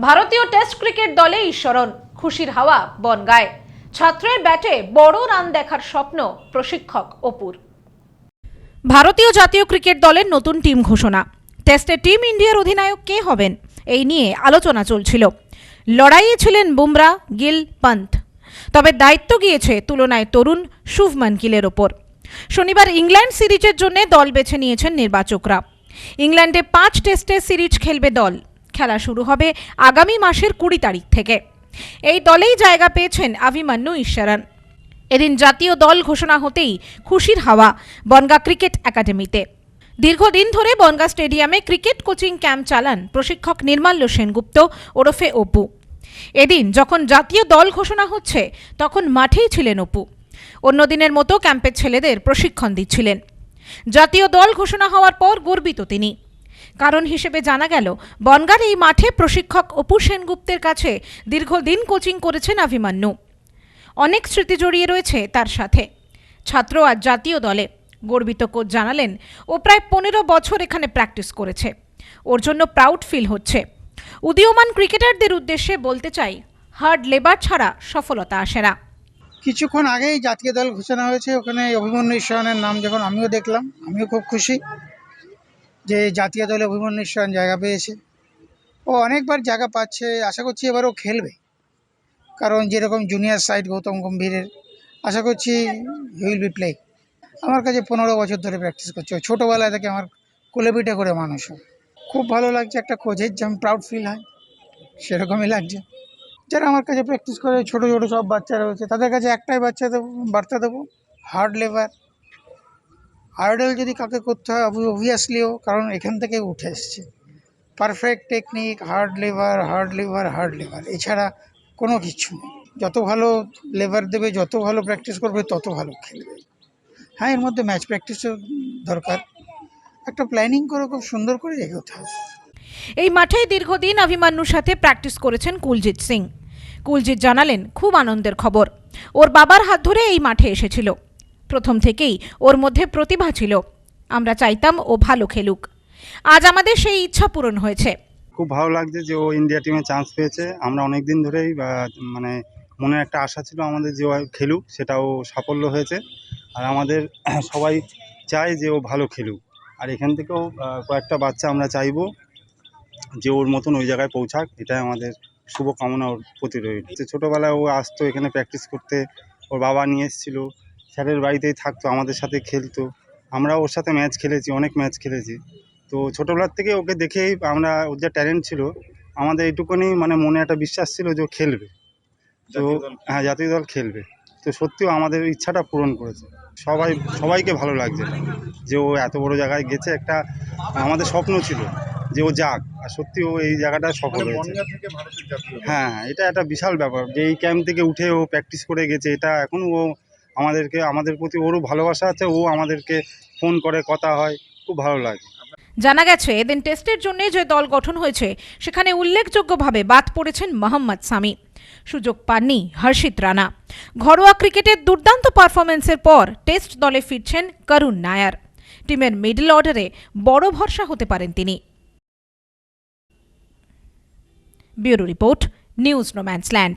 ভারতীয় test cricket দলে ঈশ্বরণ, খুশির হাওয়া বনগায়। ছাত্রের ব্যাটে বড় রান দেখার স্বপ্ন প্রশিক্ষক অপুর। ভারতীয় জাতীয় ক্রিকেট দলের নতুন টিম ঘোষণা। টেস্টে টিম ইন্ডিয়ার অধিনায়ক কে হবেন? এই নিয়ে আলোচনা চলছিল। লড়াইয়ে ছিলেন বুমরা, গিল, পন্থ। তবে দায়িত্ব গিয়েছে তুলনায় তরুণ শুভমান গিলের ওপর। শনিবার ইংল্যান্ড সিরিজের জন্য দল বেছে নিয়েছেন নির্বাচকরা। ইংল্যান্ডে পাঁচ টেস্টে সিরিজ খেলবে দল। খেলা শুরু হবে আগামী মাসের কুড়ি তারিখ থেকে। এই দলেই জায়গা পেয়েছেন আভিমান্যু ঈশ্বরন এদিন জাতীয় দল ঘোষণা হতেই খুশির হাওয়া বনগা ক্রিকেট একাডেমিতে। দীর্ঘদিন ধরে বনগা স্টেডিয়ামে ক্রিকেট কোচিং ক্যাম্প চালান প্রশিক্ষক নির্মাল্য সেনগুপ্ত, ওরফে অপু। এদিন যখন জাতীয় দল ঘোষণা হচ্ছে, তখন মাঠেই ছিলেন অপু। অন্যদিনের মতো ক্যাম্পের ছেলেদের প্রশিক্ষণ দিচ্ছিলেন। জাতীয় দল ঘোষণা হওয়ার পর গর্বিত তিনি। কারণ হিসেবে জানা গেল, বনগার এই মাঠে প্রশিক্ষক অপু সেনগুপ্তের কাছে দীর্ঘদিন কোচিং করেছেন আভিমান্যু অনেক স্মৃতি জড়িয়ে রয়েছে তার সাথে। ছাত্র আজ জাতীয় দলে, গর্বিত কোচ জানালেন, ও প্রায় পনেরো বছর এখানে প্র্যাকটিস করেছে। ওর জন্য প্রাউড ফিল হচ্ছে। উদীয়মান ক্রিকেটারদের উদ্দেশ্যে বলতে চাই, হার্ড লেবার ছাড়া সফলতা আসে না। কিছুক্ষণ আগেই জাতীয় দল ঘোষণা হয়েছে, ওখানে অভিমন্যু ঈশ্বরনের নাম যখন আমিও দেখলাম, আমিও খুব খুশি। যে জাতীয় দলে অভিমন্যু ঈশ্বরন জায়গা পেয়েছে। ও অনেকবার জায়গা পাচ্ছে, আশা করছি এবারও খেলবে। কারণ যেরকম জুনিয়র সাইড গৌতম গম্ভীরের, আশা করছি উইল বি প্লে আমার কাছে পনেরো বছর ধরে প্র্যাকটিস করছে। ও ছোটোবেলা থেকে আমার কোলেপিঠে করে মানুষ। খুব ভালো লাগছে, একটা কোচের যেমন প্রাউড ফিল হয়। সেরকমই লাগছে। যারা আমার কাছে প্র্যাকটিস করে, ছোটো ছোটো সব বাচ্চারা রয়েছে, তাদের কাছে একটাই বাচ্চা দেবো, বার্তা দেবো হার্ড লেবার হার্ডেল যদি কাকে করতে হয় অবভিয়াসলিও কারণ এখান থেকে উঠে এসছে। Perfect technique hard labour hard labour hard labour এছাড়া কোনো কিছু নেই। যত ভালো লেবার দেবে, যত ভালো প্র্যাকটিস করবে, তত ভালো খেলবে। হ্যাঁ এর মধ্যে ম্যাচ প্র্যাকটিসও দরকার। একটা প্ল্যানিং করে, খুব সুন্দর করে এগোতে হবে। এই মাঠেই দীর্ঘদিন অভিমান্যুর সাথে প্র্যাকটিস করেছেন কুলজিৎ সিং। কুলজিৎ জানালেন, খুব আনন্দের খবর। ওর বাবার হাত ধরে এই মাঠে এসেছিল। প্রথম থেকেই ওর মধ্যে প্রতিভা ছিল। আমরা চাইতাম ও ভালো খেলুক। আজ আমাদের সেই ইচ্ছা পূরণ হয়েছে। খুব ভালো লাগছে যে ও ইন্ডিয়া টিমে চান্স পেয়েছে। আমরা অনেক দিন ধরেই মানে মনে একটা আশা ছিল আমাদের যে খেলুক, সেটাও সাফল্য হয়েছে। আর আমাদের সবাই চায় যে ও ভালো খেলুক। আর এখান থেকেও কয়েকটা বাচ্চা আমরা চাইব যে ওর মতন ওই জায়গায় পৌঁছাক। এটাই আমাদের শুভকামনা ওর প্রতি রইল। ছোটোবেলায় ও আসতো এখানে প্র্যাকটিস করতে, ওর বাবা নিয়ে এসেছিল। স্যারের বাড়িতেই থাকতো আমাদের সাথে খেলতো। আমরা ওর সাথে ম্যাচ খেলেছি অনেক ম্যাচ খেলেছি। তো ছোটোবেলার থেকে ওকে দেখেই আমরা ওর যা ট্যালেন্ট ছিল আমাদের এইটুকুনি মানে মনে একটা বিশ্বাস ছিল যে ও খেলবে। তো হ্যাঁ জাতীয় দল খেলবে। তো সত্যিও আমাদের ইচ্ছাটা পূরণ করেছে। সবাই সবাইকে ভালো লাগছে যে ও এত বড় জায়গায় গেছে একটা আমাদের স্বপ্ন ছিল যে ও যাক। আর সত্যি ও এই জায়গাটা সফল হয়েছে। হ্যাঁ হ্যাঁ, এটা একটা বিশাল ব্যাপার। যে এই ক্যাম্প থেকে উঠে ও প্র্যাকটিস করে গেছে এটা এখন ও আমাদেরকে, আমাদের প্রতি ওরও ভালোবাসা আছে, ও আমাদেরকে ফোন করে, কথা হয়, খুব ভালো লাগে। জানা গেছে, এদিন টেস্টের জন্য যে দল গঠন হয়েছে, সেখানে উল্লেখযোগ্যভাবে বাদ পড়েছেন মোহাম্মদ সামি। সুযোগ পাননি হর্ষিত রানা। ঘরোয়া ক্রিকেটের দুর্দান্ত পারফরমেন্সের পর টেস্ট দলে ফিরছেন করুণ নায়ার। টিমের মিডল অর্ডারে বড় ভরসা হতে পারেন তিনি। Bureau report, news no man's land.